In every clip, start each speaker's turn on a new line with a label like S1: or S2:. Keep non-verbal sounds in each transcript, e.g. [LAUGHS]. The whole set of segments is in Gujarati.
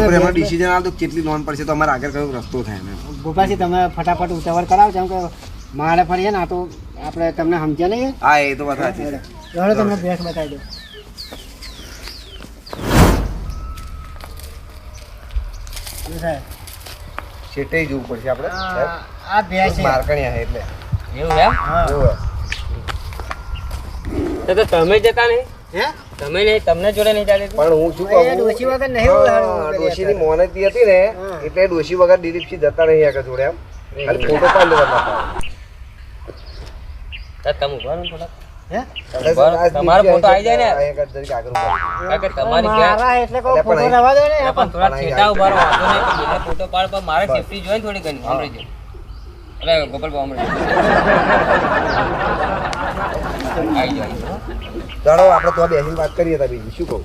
S1: તમે
S2: એમાં ડિસિઝન આવે તો કેટલી લોન પડશે તો અમારે આગળ કયો રસ્તો થાય ને
S1: ગોપાલજી તમે ફટાફટ ઉતાવળ કરાવો કેમ કે મારે ફરીએ ને આ તો આપણે તમને સમજ્યા નહીં
S2: હા એ તો વાત સાચી છે.
S1: તમને ભેંસ બતાવી દો જો સાહેબ,
S2: પડશે આપણે.
S1: આ આ છે.
S2: મારકણિયા છે એટલે.
S3: એવું એમ?
S2: એવું
S3: તો તો તમે જતા નહીં?
S1: હે?
S3: તમે નહીં તમને જોડે નહીં ચાલે
S2: પણ હું શું
S1: કહું? ડોશી વગર નહીં
S2: ડોશીની મોનતી હતી ને એટલે ડોશી વગર દિલીપસિંહ જતા નહીં આગળ જોડે એમ. ખાલી ફોટો પાડી લેવાના
S3: તો તમે ઊભા રહો થોડા
S1: હે?
S3: તમારો ફોટો આવી જાય ને?
S2: આગળ જરીક આગળ ઊભા રહો.
S3: કારણ કે તમારી
S1: મારા એટલે કહું ફોટો રવા દો ને.
S3: પણ થોડા છેટા ઊભા રહો. વાંધો નહીં બીજા ફોટો પાડ પણ મારે સેફટી જોઈએ થોડી ઘણી સાંભળી અરે ગોપાલ ભાઈ સાંભળી [LAUGHS] આવી જાય
S2: ચાલો આપણે તો બેસીને વાત કરીએ તા બીજી શું કહું?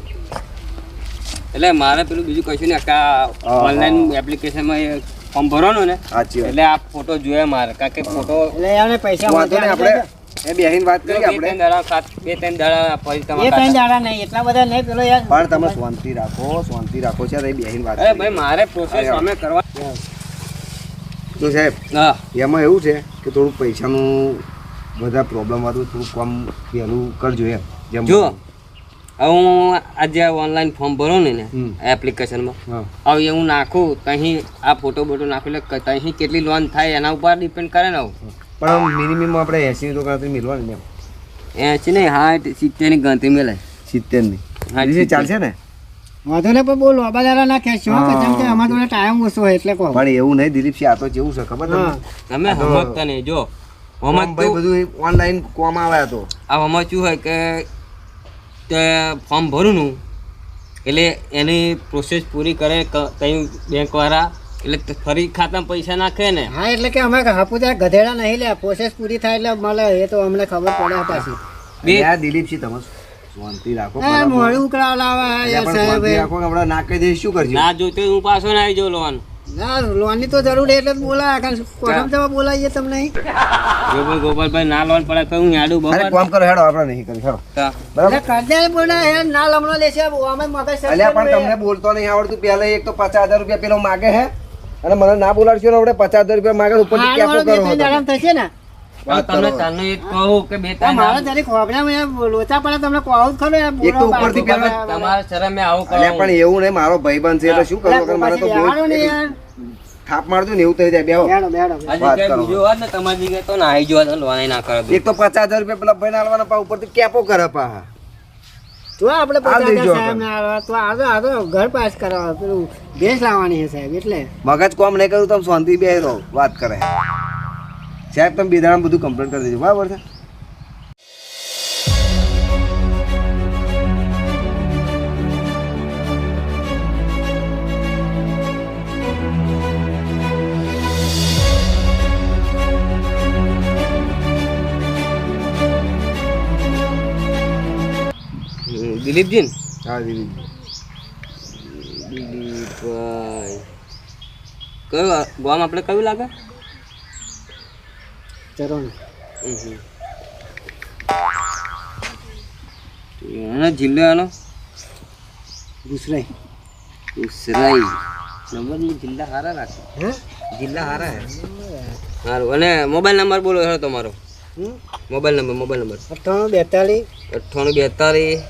S3: એટલે મારે પેલું બીજું કશું ને
S2: કા
S3: ઓનલાઈન એપ્લિકેશનમાં ફોર્મ ભરવાનું ને
S2: સાચી
S3: એટલે આ ફોટો જોઈએ મારે કારણ કે ફોટો
S1: એટલે એને પૈસા
S2: વાંધો નહીં આપણે એ બેહીન વાત
S3: કરી
S2: કરીએ આપણે.
S3: ત્રણ દાડા સાત બે ત્રણ દાડા પછી
S1: એ
S3: બે
S1: ત્રણ દાડા નહીં એટલા બધા નહીં પેલો યાર.
S2: પણ તમે શાંતિ રાખો શાંતિ રાખો છે બેસીને વાત
S3: અરે. ભાઈ મારે પ્રોસેસ અમે કરવા
S2: તો સાહેબ
S3: હા.
S2: એમાં એવું છે કે થોડું પૈસાનું બધા પ્રોબ્લેમ હતું થોડું કમ પહેલું કરજો એમ.
S3: જો હું આજે ઓનલાઈન ફોર્મ ભરો ને ને એપ્લિકેશનમાં હવે એ હું. નાખું તહીં આ ફોટો બોટો નાખું એટલે તહીં કેટલી લોન થાય એના ઉપર ડિપેન્ડ કરે ને
S2: પણ મિનિમમ આપણે એસી તો ગણતરી મિલવાની ને
S3: એસી નહીં હાઠ સિત્તેરની ગણતરી મળે.
S2: સિત્તેરની.
S3: હા,
S2: ચાલશે ને?
S1: વાંધો ને પણ બોલો લોબા દાડા ના હા. કેમ કે અમારા જોડે ટાઈમ ઓછો હોય એટલે કહો.
S2: પણ એવું નહીં દિલીપસિંહ આ તો જેવું છે ખબર
S1: હા.
S2: તમને
S3: તમે સમજતા નહીં જો. હમત
S2: બધું ઓનલાઈન કોમ આવ્યા તો.
S3: આ આમાં શું હોય કે તે ફોર્મ ભરું નું એટલે એની પ્રોસેસ પૂરી કરે કઈ બેંકવાળા એટલે ફરી ખાતામાં પૈસા નાખે ને.
S1: હા એટલે કે અમે હાપુતા ગધેડા નહીં લે પ્રોસેસ પૂરી થાય એટલે મળે એ તો અમને ખબર પડે પાછી.
S3: બે
S2: આ દિલીપસિંહ તમે શાંતિ રાખો?
S1: મોડું ઉકળાવ લાવે સાહેબ
S2: રાખો કે નાખી દઈશું કરજો?
S3: ના જોતે હું પાછો ના આવી જાઉં લોન
S1: ના લોનની તો જરૂર એટલે બોલા કારણ કોઠમ જવા બોલાવીએ તમને.
S3: ગોપાલ ગોપાલભાઈ ના લોન પડે તો હું યાડું
S2: અરે
S3: બરાબર
S2: કરો હેડો આપણે નહીં કરી હેડો. બરાબર?
S1: કરજે બોલા યાર ના લમણો લેશે અમે મગજ સર
S2: અલ્યા પણ તમને બોલતો નહીં આવડતું. પહેલા એક તો પચાસ રૂપિયા પેલો માગે હે. અને મને ના બોલાડશો ને આપણે પચાસ હજાર રૂપિયા માગે ઉપરથી કેપો કરો
S1: દાડા થશે ને.
S3: તમને. તને એ કહું કે બે ત્રણ
S1: મારા
S3: દાડા-
S1: જરીક ખોબરામાં લોચા પડે તમને કહું ખરો
S2: એક તો
S1: બોલો
S2: ઉપરથી
S1: બાર
S3: તમારા શરમે આવું કરો
S2: પણ એવું નહીં મારો ભાઈબંધ છે એટલે શું કરો મારે તો
S1: યાર.
S2: થાપ મારજો ને એવું થઈ જાય બેહો.
S3: તો તો
S2: એક તો પચાસ હજાર રૂપિયા પેલા ભાઈ આલવાના પા ઉપર કેપો કરે પા
S1: જો આપણે તો આ તો ઘર પાસ કરાવવા પેલું ભેંસ લાવવાની છે સાહેબ એટલે.
S2: મગજ કોમ નહીં કરું તમે શાંતિ બે રહો વાત કરે. સાહેબ તમે બેદાણા બધું કમ્પ્લેન કરી દેજો બરાબર છે?
S3: દિલીપજી ને?
S2: હા દિલીપજી.
S3: દિલીપભાઈ. કયું ગામ આપણે કયું લાગે? હમ. એનો જિલ્લો એનો
S1: ગુસરાઈ.
S3: ઉસરાઈ નંબર જિલ્લા હારા રાખે.
S2: જિલ્લા હારા હે.
S3: સારું અને મોબાઈલ નંબર બોલો તમારો? Mobile number mobile number.
S1: અઠ્ઠાણું બેતાલીસ.
S3: અઠ્ઠાણું બેતાલીસ.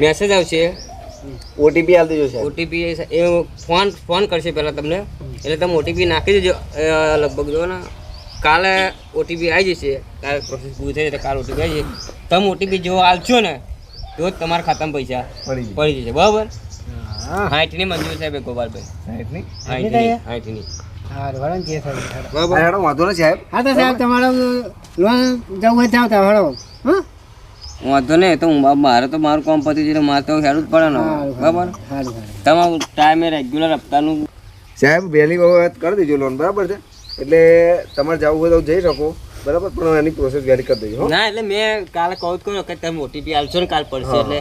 S3: મેસેજ આવશે?
S2: ઓટીપી આલ દેજો સાહેબ
S3: ઓટીપી એ ફોન ફોન કરશે પહેલાં તમને. એટલે તમે ઓટીપી નાખી દેજો. લગભગ જો ને કાલે ઓટીપી આવી જશે. કાલે પ્રોસેસ પૂરી થઈ જશે કાલે ઓટીપી આવી જશે. તમે ઓટીપી જો આલશો ને તો જ તમારા ખાતામાં પૈસા
S2: પડી
S3: જશે. બરાબર?
S1: હા.
S3: હાઈટની મંજૂર સાહેબ ગોપાલભાઈ. હાઈટની? હાઈટની
S1: હાઈટની હેડો
S2: વાંધો ને સાહેબ.
S1: હા તો સાહેબ તમારો લોન જવું હોય જાવ તો હેડો હા?
S3: વાંધો નહીં તો હું મારે તો મારું કામ પતી જઈને મારે તો હેડું જ પડે ને. બરાબર? તમારું ટાઈમે રેગ્યુલર હપ્તાનું.
S2: સાહેબ વહેલી વખત કરી દેજો લોન બરાબર છે? એટલે તમારે જવું હોય તો જઈ શકો. બરાબર? પણ એની પ્રોસેસ વહેલી કરી દેજો
S3: ના એટલે મેં કાલે કહું જ કર્યો કે તમે ઓટીપી આવશો ને કાલ પડશે એટલે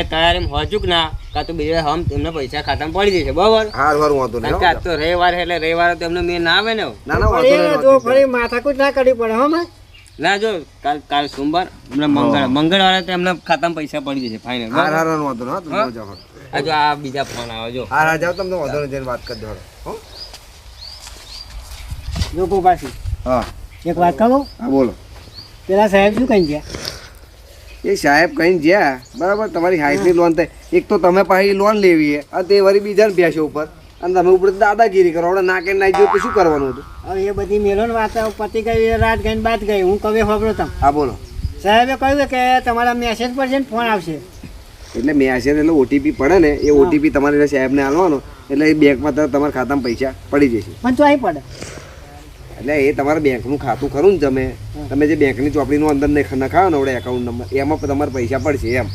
S3: એ તૈયારી એમ કે ના કાં તો બીજા હમ એમને પૈસા ખાતામાં પડી જશે બરાબર?
S2: હાર વાર વાંધો નહીં
S3: કાં આજ તો રવિવાર એટલે રવિવારે તો એમને મેં ના આવે ને.
S2: ના ના વાંધો
S1: ફરી માથાકૂટ ના કરવી પડે હો માં.
S3: ના જો કાલ કાલ સોમવાર હમણાં મંગળ મંગળવારે તો એમના ખાતામાં પૈસા પડી જશે ફાઇનલ
S2: હાર હાર નો વાંધો નહીં, તમે જાઓ
S3: આ જો આ બીજા ફોન આવે જો.
S2: હાર હાર જાઓ તમને વાંધો નહીં વાત કરી દો હો?
S1: જો ગોપાલસિંહ
S2: હા.
S1: એક વાત કહું?
S2: હા બોલો.
S1: પેલા સાહેબ શું કહી ગયા?
S2: એ સાહેબ કઈ ગયા બરાબર તમારી હાઈટની લોન થાય એક તો તમે પાછી લોન લેવી છે અને તે વળી બીજાને બેસો ઉપર. અને તમે ઉપર દાદાગીરી કરો. હવે ના કે ના જો શું કરવાનું હતું?
S1: હવે એ બધી મેલોન વાત પતિ ગઈ રાત ગઈ ને બાદ ગઈ. હું કવે ખબરો તમ
S2: હા બોલો.
S1: સાહેબે કહ્યું કે તમારા મેસેજ પર છે ને ફોન આવશે.
S2: એટલે મેસેજ એટલે ઓટીપી પડે ને એ ઓટીપી તમારે સાહેબને આલવાનો એટલે એ બેંકમાં તમારા ખાતામાં પૈસા પડી જશે.
S1: પણ તો અહીં પડે.
S2: એટલે એ તમારા બેંકનું ખાતું ખરું ને તમે. તમે જે બેંકની ચોપડીનું અંદર નખ- નખાવો ને આપણે એકાઉન્ટ નંબર એમાં તમારે પૈસા પડશે એમ.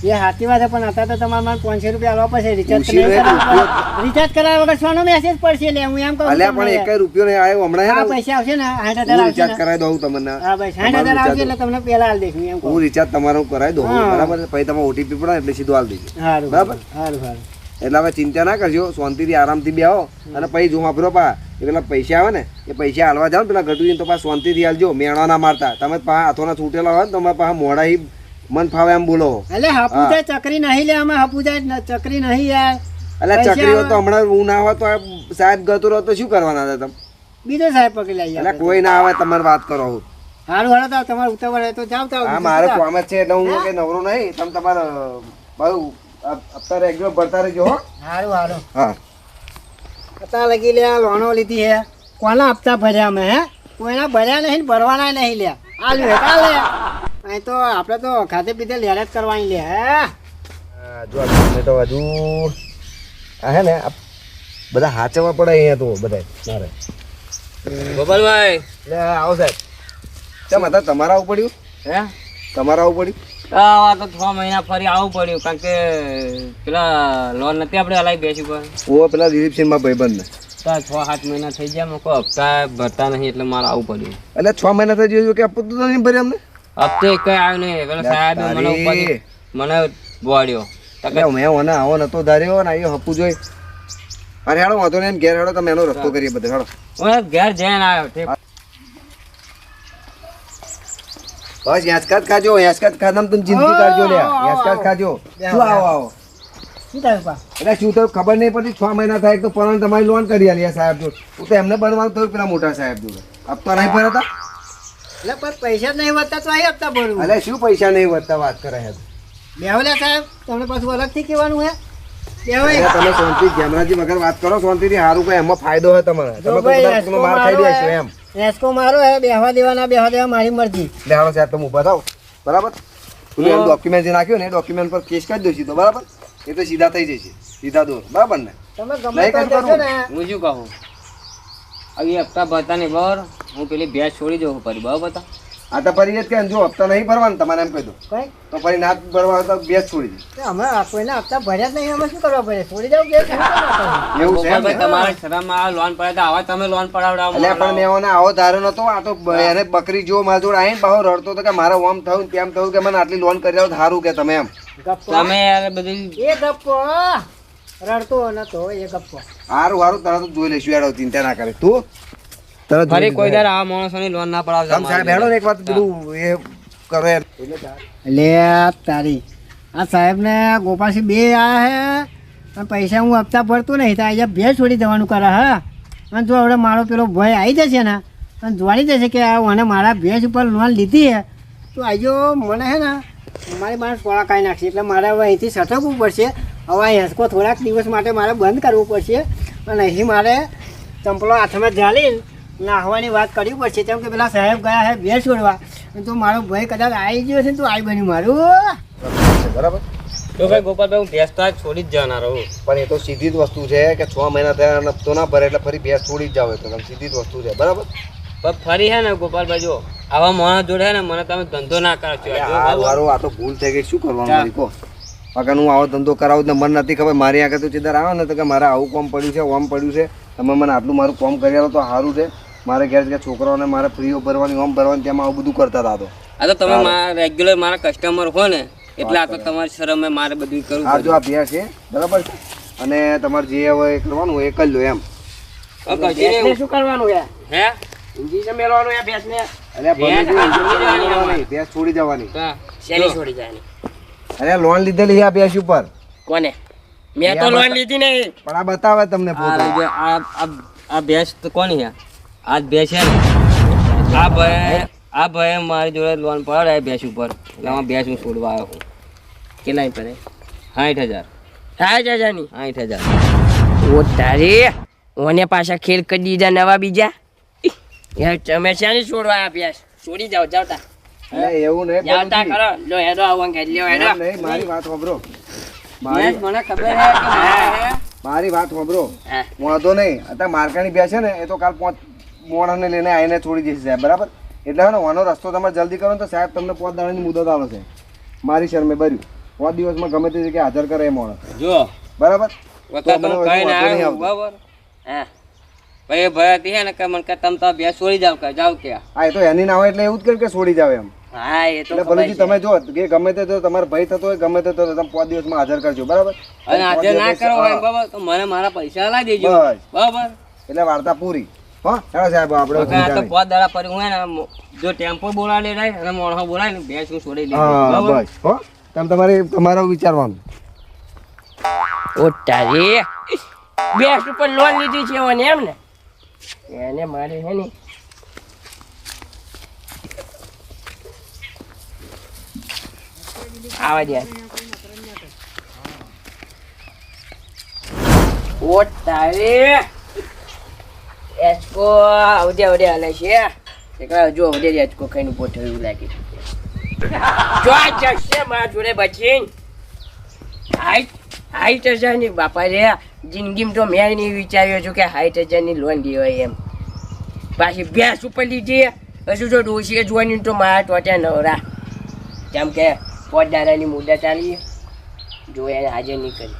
S1: એ સાચી વાત છે પણ અત્યારે તો તમારે મને પાંચસો રૂપિયા આવવા પડશે. રિચાર્જ રિચાર્જ કરાવ્યા વગર સોનો મેસેજ પડશે એટલે હું એમ કહું
S2: અલ્યા પણ એક રૂપિયો નહીં આવ્યો હમણાં
S1: આ પૈસા આવશે ને આઠ હજાર
S2: રિચાર્જ કરાવી દઉં તમને.
S1: હા ભાઈ સાઠ હજાર આવશે એટલે તમને પહેલા હાલ દઈશું એમ
S2: હું રિચાર્જ તમારું કરાવી દઉં બરાબર પછી તમે ઓટીપી પડે એટલે સીધું હાલ દેજો
S1: સારું
S2: બરાબર.
S1: સારું સારું
S2: એટલે હવે ચિંતા ના કરજો શાંતિથી આરામથી બેહો અને પછી જો વાપરો પા એ પેલા પૈસા આવે ને એ પૈસા હાલવા જાઓ પેલા ગટુજી તો પાછા શાંતિથી હાલજો મેણા ના મારતા. તમે પા હાથોના છૂટેલા હોય ને તમારે પાછા મોડા મન ફાવે એમ બોલો.
S1: એટલે હાપુજા ચકરી નહીં લે અમે હાપુજા ચકરી નહીં યાર
S2: એટલે ચકરીઓ તો હમણાં હું ના હોય તો સાહેબ ગતો રહો તો શું કરવાના હતા તમે?
S1: બીજો સાહેબ પકડી લઈ
S2: એટલે કોઈ ના આવે તમારે વાત કરો હું
S1: સારું હાલો તો તમારે ઉતાવળ તો જાવ તો
S2: હા મારે કામ જ છે એટલે હું કે નવરો નહીં તમે તમારે મારું અત્યારે રેગ્યુલર ભરતા રહેજો હો.
S1: સારું સારું
S2: હા.
S1: અત્યારે લગી લે લોનો લીધી હે. કોના હપ્તા ભર્યા અમે હે? કોઈના ભર્યા નહીં ભરવાના નહીં લે આ લે આ લે અહીં તો આપણે તો ખાતે પીતે લેર જ કરવાની લે
S2: જો તમને તો હજુ આ હે ને બધા હાચવા પડે અહીંયા તો બધા મારે.
S3: ગોપાલભાઈ.
S2: લે આવો સાહેબ. કેમ હતા? તમારા આવું પડ્યું?
S3: હે?
S2: તમારા આવું પડ્યું?
S3: આ તો છ મહિના ફરી આવવું પડ્યું કારણ કે પેલા લોન નથી આપણે હલાવી બેસી પર.
S2: ઓ પેલા દિલીપસિંહમાં ભાઈબંધ
S3: તો છ સાત મહિના થઈ ગયા મેં હપ્તા ભરતા નહીં એટલે મારે આવવું પડ્યું.
S2: એટલે છ મહિના થઈ ગયું કે આપતું તો નહીં ભર્યું અમને
S3: હપ્તે કઈ આવ્યો નહીં. પેલો સાહેબ મને
S2: તારી.
S3: મને બોડ્યો.
S2: એટલે મેં ઓને આવો નતો ધાર્યો ને અહીંયા હપુ જોઈ. અરે હેડો વાંધો નહીં ઘેર હેડો તમે એનો રસ્તો કરીએ બધે હેડો.
S3: ઘેર જઈને આવ્યો
S2: બસ યાસકાત ખાજો યાસકાત ખાધમ તું જિંદગી કાઢજો લે યાસકાત ખાજો. શું આવો આવો
S1: શું થયું પા?
S2: એટલે શું થયું ખબર નહીં પડતી? છ મહિના થાય તો પણ તમારી લોન કરી આલી સાહેબ જોડે. હું તો એમને બનવાનું થયું પેલા મોટા સાહેબ જોડે. આપતા નહીં ભરતા
S1: એટલે પણ પૈસા નહીં વધતા તો અહીં હપ્તા ભરવું
S2: અલે શું પૈસા નહીં વધતા વાત કરે છે?
S1: બેહોલ્યા સાહેબ તમને પાછું અલગથી કહેવાનું હે?
S2: તમે શાંતિ જેમરાજી વગર વાત કરો શાંતિથી સારું કઈ એમાં ફાયદો હોય તમારે? તમે કોઈ માર ખાઈ એમ.
S1: એસકો મારો હે બેહવા દેવાના બેહવા દેવા મારી મરજી.
S2: બેહવા સાહેબ તમે ઊભા થાવ બરાબર? તું એમ ડોક્યુમેન્ટ જે નાખ્યો ને એ ડોક્યુમેન્ટ પર કેસ કરી દઉં તો બરાબર? એ તો સીધા થઈ જશે. સીધા દોર. બરાબર ને?
S1: તમે ગમે તો ને.
S3: હું શું કહું? હવે હપ્તા ભરતા નહીં બરાબર હું પેલી ભેંસ છોડી દઉં ફરી બરાબર બતા.
S2: આ તો ફરી જ કે જો હપ્તા નહીં ભરવાના તમારે એમ કહી દો
S1: કઈ?
S2: તો ફરી ના ભરવા તો બે છોડી દે.
S1: તે અમે કોઈના હપ્તા ભર્યા જ નહીં અમે શું કરવા પડે છોડી જાવ પડે?
S2: એવું છે
S3: તમારા તમારે શરમમાં આ લોન પડે તો આવા તમે લોન પડાવડાવો
S2: એટલે પણ મેં ઓને આવો ધારો નતો આ તો એને બકરી જો મારા જોડે આવીને બહુ રડતો હતો કે મારે ઓમ થયું તેમ થયું કે મને આટલી લોન કરી આવો સારું કે તમે એમ.
S3: તમે યાર બધી
S1: એ ગપ્પો. રડતો નતો એ ગપ્પો.
S2: સારું સારું તરત જોઈ લઈશું હેડો ચિંતા ના કરે. તું? તરત
S3: ફરી કોઈ દર આ માણસોની લોન ના પડાવશે
S2: તમે સાહેબ હેડો ને એક વાત પેલું એ કરો. યાર
S1: લે તારી. આ સાહેબને ગોપાલસિંહ બે આયા હે અને પૈસા હું હપ્તા પડતું નહીં તો અહીંયા બે છોડી દેવાનું કરે હા? અને જો હવે મારો પેલો ભય આવી જશે ને અને જોડી જશે કે આ મને મારા ભેજ ઉપર લોન લીધી હે તો આજો મને હે ને મારી માણસ પોળા કાઢી નાખશે એટલે મારે હવે અહીંથી સટકવું પડશે. હવે હેસકો થોડાક દિવસ માટે મારે બંધ કરવું પડશે. અને અહીં મારે ચંપલો હાથમાં ઝાલી નાહવાની વાત કરવી પડશે. કેમ કે પેલા સાહેબ ગયા છે બે છોડવા. તો મારો ભાઈ કદાચ આવી ગયો છે ને તો આવી બન્યું મારું.
S2: બરાબર?
S3: તો ભાઈ ગોપાલભાઈ હું ભેંસ તો છોડી જ જવાના રહું.
S2: પણ એ તો સીધી જ વસ્તુ છે કે છ મહિના થયા અને ના ભરે એટલે ફરી ભેંસ છોડી જ જાવ તો તમે. સીધી જ વસ્તુ છે. બરાબર?
S3: પણ ફરી હે ને ગોપાલભાઈ જો આવા માણસ જોડે હે ને મને તમે ધંધો ના
S2: કરો છો આ તો ભૂલ થઈ ગઈ. શું કરવાનું કહો અગર હું આવો ધંધો કરાવું તો મને નથી ખબર મારી આગળ તો ચિદર આવે ને તો કે મારે આવું કોમ પડ્યું છે ઓમ પડ્યું છે. તમે મને આટલું મારું કોમ કરી આવો તો સારું છે. મારે ઘેર કે છોકરાઓને મારે ફ્રીઓ ભરવાની ઓમ ભરવાની તેમાં આવું બધું કરતા હતા તો.
S3: આ તો તમે મારા રેગ્યુલર મારા કસ્ટમર હો ને એટલે આ તો તમારી શરમે મારે બધું કરવું
S2: આ જો આ ભેંસ છે બરાબર છે? અને તમારે જે હવે કરવાનું હોય એ કરી લો એમ.
S1: શું કરવાનું
S3: હે?
S1: હે મેળવાનું યાર ભેંસને
S2: અરે
S3: ભેંસ છોડી
S2: જવાની, ભેંસ છોડી જવાની
S3: હા.
S4: શેની છોડી જવાની
S2: અરે લોન લીધેલી છે આ બેસ ઉપર.
S4: કોને? મેં તો લોન લીધી નહીં.
S2: પણ આ બતાવે તમને
S3: આ બેસ આ આ- આ ભેંસ તો કોની છે? આ ભેંસ છે આ ભાઈ આ ભાઈ મારી જોડે લોન પડાવે ભેંસ ઉપર. એટલે આમાં ભેંસ હું છોડવા આવ્યો છું.
S4: કેટલા પડે
S3: સાઠ હજાર.
S4: સાઠ હજારની?
S3: સાઠ હજાર.
S4: ઓ તારે ઓને પાછા ખેલ કરી દીધા નવા બીજા? યાર તમે શાની છોડવા આપ્યા છે? છોડી જાઓ જાવ તા.
S2: અરે એવું નહીં
S4: જાવ કરો લો હેડો આવો અંગે લ્યો હેડો.
S2: નહીં, મારી વાત સાંભળો. મારી
S3: મને ખબર કે મારી
S2: વાત સાંભળો. વાંધો નહીં. અત્યારે મારકાની બે છે ને એ તો કાલ પાંચ મોણાને લઈને આવીને છોડી દેશે સાહેબ બરાબર? એટલે હે ને વાનો રસ્તો તમારે જલ્દી કરો ને તો સાહેબ તમને પાંચ દાડાની મુદત આવે છે. મારી શરમે ભર્યું પાંચ દિવસમાં ગમે તે જગ્યાએ હાજર કરે એ માણસ
S3: જો
S2: બરાબર.
S3: બરાબર?
S4: હા.
S3: ભાઈ હતી હે ને કે મને કે તમે તો બે છોડી જાવ કે જાવ કે.
S2: હા એ તો એની ના હોય એટલે એવું જ કે છોડી જાવ એમ.
S4: હા એ તો
S2: તમે જો કે ગમે તે તો તમારો ભય થતો હોય ગમે તે તો તમે પાંચ દિવસમાં હાજર કરજો બરાબર?
S3: અને
S2: પાંચ
S3: ના કરો
S2: હા.
S3: તો મને મારા પૈસા લાવી દેજો. બરાબર?
S2: એટલે વાર્તા પૂરી. હા સાહેબ આપણે
S3: તો પાંચ દાડા ફરી હું ને જો ટેમ્પો બોલાવી લે અને ને ભેંસ હું છોડી
S2: દે
S3: બરાબર?
S2: હો તમે તમારે તમારું વિચારવાનું.
S4: ઓ તારે બેસ્ટ ઉપર લોન લીધી છે એમ ને? એને મારે હે ને આવા દે. ઓટ તારે. એચકો આવડે આવડે હાલે છે. એકલા જો આવડે એચકો ઊભો થયો એવું લાગે જો જશે મારા જોડે બચી હાઈટ હાઈટ હજારની બાપા રે. જિંદગીમાં તો મેં નહીં વિચાર્યો છું કે હાઈટ હજારની લોન લેવાય એમ. પાછી ભેંસ ઉપર લીધી. હજુ જો ડોસીએ જોવાની તો મારા ટોટ્યા નવરા. જેમ કે પોત દાડાની મુદત ચાલી જો એને હાજર નીકળી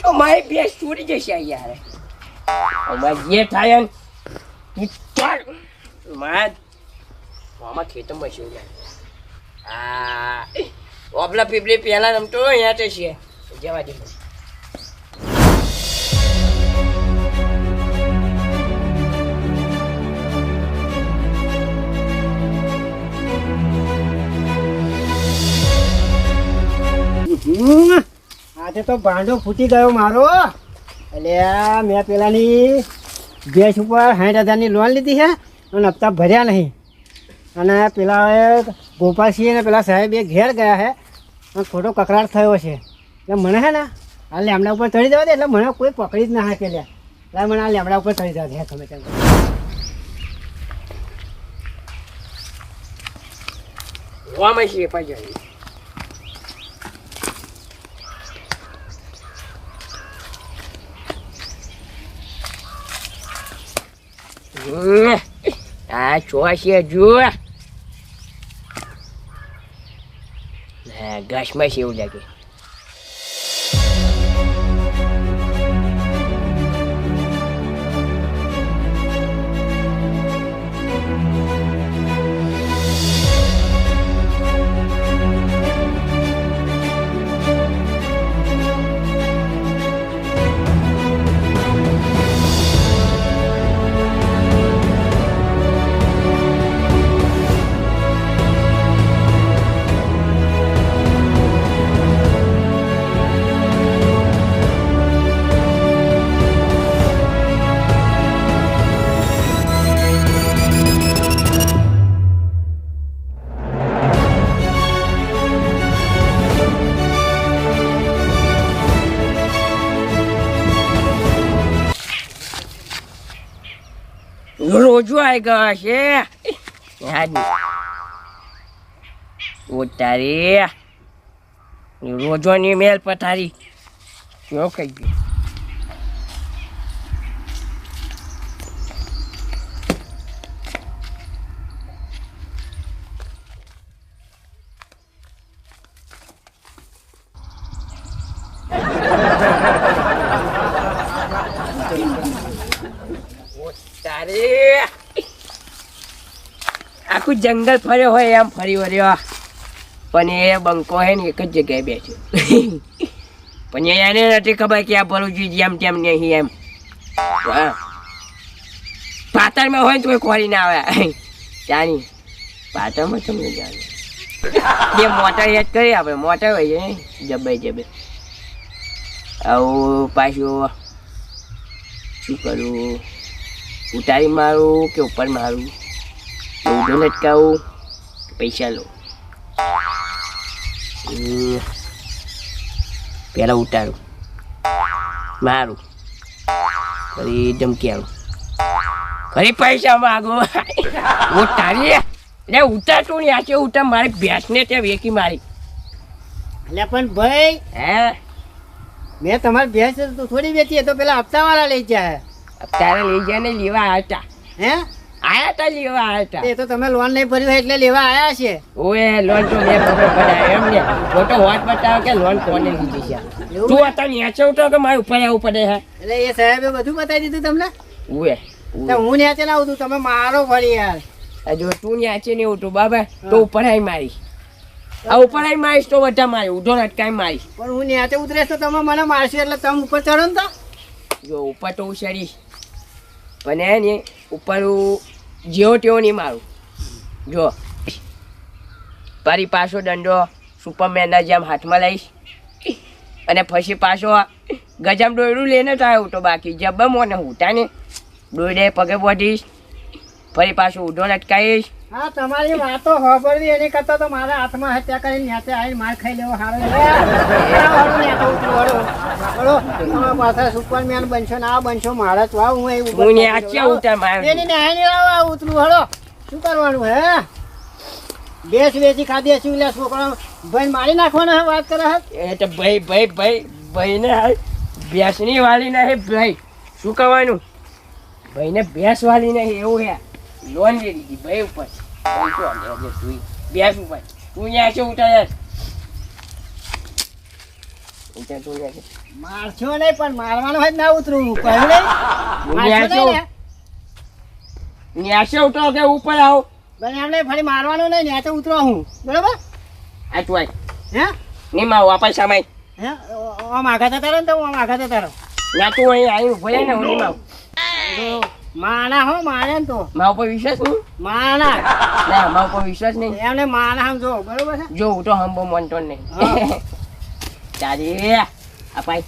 S4: તો મારી ભેંસ છોડી જશે યાર. અમારે જે થાય ને મામા ખેતરમાં છે આ, ઓબલા પીપલી પહેલાં રમતો અહીંયા તો છે. જવા દે.
S1: હમ, આજે તો ભાંડો ફૂટી ગયો મારો. એટલે આ મેં પેલાની ગેસ ઉપર સાઠ હજારની લોન લીધી છે અને હપ્તા ભર્યા નહીં. અને પેલા ગોપાલસિંહ અને પેલા સાહેબ એ ઘેર ગયા છે. અને ખોટો કકરાટ થયો છે. એટલે મને છે ને આ લેમડા ઉપર ચડી જવા દે એટલે મને કોઈ પકડી જ ના શકે લે એટલે મને આ લેમડા ઉપર ચડી જવા દે તમે તમે.
S4: જોવામાં છે પાછળ આ ચોશે જો ઘાસમાં છે એવું લાગે રોજો આવી ગયો છે ઓ તારે રોજોની મેલ પથારી જો કઈ ગયું તારે આખું જંગલ ફર્યો હોય એમ ફરી વર્યો પણ એ બંકો હે ને એક જ જગ્યાએ બેસ્યો પણ એને નથી ખબર કે આ ભરૂચી જેમ તેમ નહીં એમ. પાતળમાં હોય ને તો ખોરી ના આવે. ચાની પાતળમાં તમને જાણે બે મોટર યાદ કરી આપણે. મોટર હોય છે જબે જબે આવું પાછું શું કરું? ઉતારી મારું કે ઉપર મારું? ઊંધો લટકાવું પૈસા લો. પહેલાં ઉતારું મારું ફરી ધમકી ફરી પૈસા માગો ઉતારી એટલે ઉતારતું નહીં આ છે ઉતાર મારી ભેંસને ત્યાં વેકી મારી
S1: એટલે પણ ભાઈ
S4: હે
S1: મેં તમારી ભેંસ તો થોડી વેચી તો પેલા હપ્તાવાળા લઈ જાય
S4: હપ્તાવાળા લઈ જાય ને લેવા આવતા હતા
S1: હે?
S4: આયા તા લેવા આયા તા.
S1: એ તો તમે લોન નહીં ભરી હોય એટલે લેવા આવ્યા છે.
S4: ઓએ લોન તો મેં ખબર પડાય એમ ને ફોટો વાત બતાવો કે લોન કોને લીધી છે? તું હતા નેચે ઉઠો કે મારે ઉપર આવવું પડે હે?
S1: એટલે એ સાહેબે બધું બતાવી દીધું તમને?
S4: ઓએ
S1: તો હું ન્યાચે લાવું છું તમે મારો ફરી યાર.
S4: જો તું નેચે નહીં ઉઠું બાબા તો ઉપર આવી મારી. આ ઉપર આવી મારીશ તો બધા મારી ઉધો અટકાઈ મારીશ
S1: પણ હું ન્યાચે ઉતરેશ તો તમે મને મારશો એટલે તમે ઉપર ચડો ને તો?
S4: જો ઉપર તો હું ચડીશ. પણ હે ને ઉપર જેવો તેવો નહીં મારું. જો ફરી પાછો દંડો સુપરમેનના જેમ હાથમાં લઈશ. અને પછી પાછો ગજામ દોયડું લઈને તો આવ્યો તો બાકી. જબ્બા મોને હુટા ને દોયડે પગે વધીશ ફરી પાછું ઉઢો લટકાઈશ
S1: હા તમારી વાતો હોબળવી એની કરતા તો મારા હાથમાં હત્યા કરીને ન્યાતે આવીને માર ખાઈ લેવો હારો છે. વળો, ન્યાચે ઉતરો, વળો. વળો. તમારા પાસે સુપરમેન બનશો ને આ બનશો મારા વાવ હું એ
S4: હું ન્યાચે ઉતાર મારું?
S1: એની ન્યાય નહીં લાવો ઉતરું હળો શું કરવાનું હે? બેસ બેસી ખાધી હશે એટલે છોકરો ભાઈ મારી નાખવાનો હે વાત કરે હે?
S4: એ તો ભાઈ ભાઈ ભાઈ ભાઈને બેસની વાલી નહીં ભાઈ. શું કહેવાનું ભાઈને ભેંસ વાલી નહીં એવું હે. લોન લીધી ભાઈ ઉપર. ભેંસ ઉપર. તું ત્યાં છો ઉઠા યાર ઉઠા તું ત્યાં છે.
S1: મારશો નહીં પણ મારવાનો હોય ના ઉતરું. કહ્યું નહીં?
S4: ન્યાસે ઉઠો કે ઉપર આવો.
S1: બને એમને ફરી મારવાનું નહીં ન્યાસે ઉતરો હું. બરોબર?
S4: આ તું આય.
S1: હે?
S4: નહીં માં વાપસ સામાય
S1: હે? આમ આઘાત તારો ને તો હું આમ આઘાત થતા રહો.
S4: ના તું અહીં આવી ઊભો ને હું નહીં માવ.
S1: માણા હો મારે ને તો.
S4: મા ઉપર વિશ્વાસ નહીં?
S1: માણા.
S4: ના મા ઉપર વિશ્વાસ નહીં.
S1: એમને માણા આમ જો બરોબર છે?
S4: જો હું તો હંબો માનતો નહીં. [LAUGHS]
S1: ચાલી
S4: અપાઈ આ ભાઈ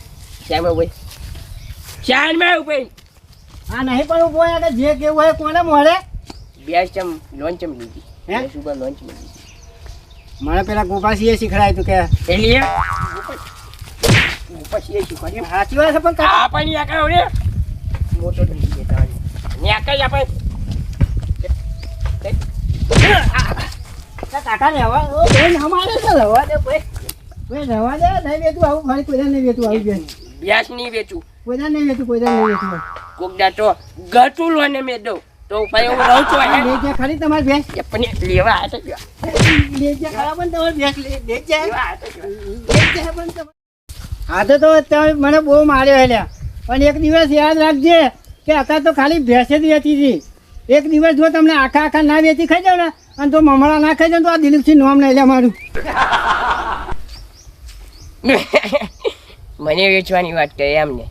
S4: શ્યામ ભાઈ શ્યામ ભાઈ
S1: હા નહીં પણ ઊભો એટલે જે કેવું હોય કોને મળે?
S4: બે ચમ લોન ચમ લીધી.
S1: હે?
S4: સુગર લોન ચમ લીધી.
S1: મને પેલા ગોપાસિંહે શીખડાયું તું કે
S4: પછી એ શું કર્યું
S1: સાચી વાત છે પણ કાકા
S4: આ પણ યા કાવ રે મોટો ધંધી દેતા હોય યા કઈ આપણે
S1: કાકા રહેવા અમારે તો રહેવા દે કોઈ. રહેવા દે નહીં વેતું આવું ફરી કોઈ નહીં વેતું આવી બેન
S4: બ્યાસ નહીં વેચું.
S1: કોઈ નહીં વેતું કોઈ નહીં વેતું
S4: કોક દા તો ગટું લોને મેં દઉં. તો ભાઈ હું રહું છું
S1: આ
S4: અહીંયા.
S1: લે છે ખરી તમારી ભેંસ?
S4: પણ લેવા આ તો જો.
S1: લે છે ખરા પણ તમારી ભેંસ લે લે છે
S4: આ તો જો.
S1: લે છે પણ તો તમે મને બહુ માર્યો હેલ્યા. પણ એક દિવસ યાદ રાખજે કે અત્યારે તો ખાલી ભેંસે જ વેચી હતી એક દિવસ જો તમને આખા આખા ના વેચી ખાઈ જાવ ને, અને તો મમળા ના ખાઈ જાવ તો આ દિલીપસિંહ નામ નહીં લે મારું. [LAUGHS]
S4: મને વેચવાની વાત કરી એમને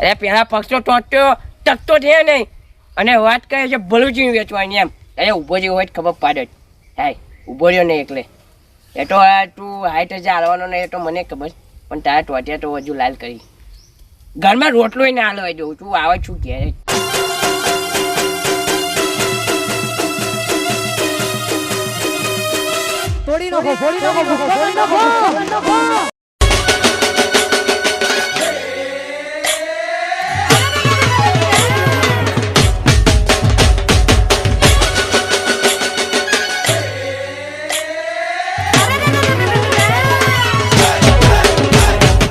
S4: અરે પેલા પક્ષ તો ટોટ્યો ટકતો છે નહીં. અને વાત કરે છે ભલું વેચવાની એમ. અરે ઊભો જેવો હોય ખબર પાડે હાય, ઊભો રહ્યો નહીં એટલે. એ તો તું હાઈટ જ હાલવાનો નહીં, એ તો મને ખબર પણ તારા ટોટિયા તો હજુ લાલ કરી. ઘરમાં રોટલો ના લઈ દઉં છું આવે છું ઘેરે.
S1: થોડી નાખો થોડી નાખો થોડી નાખો.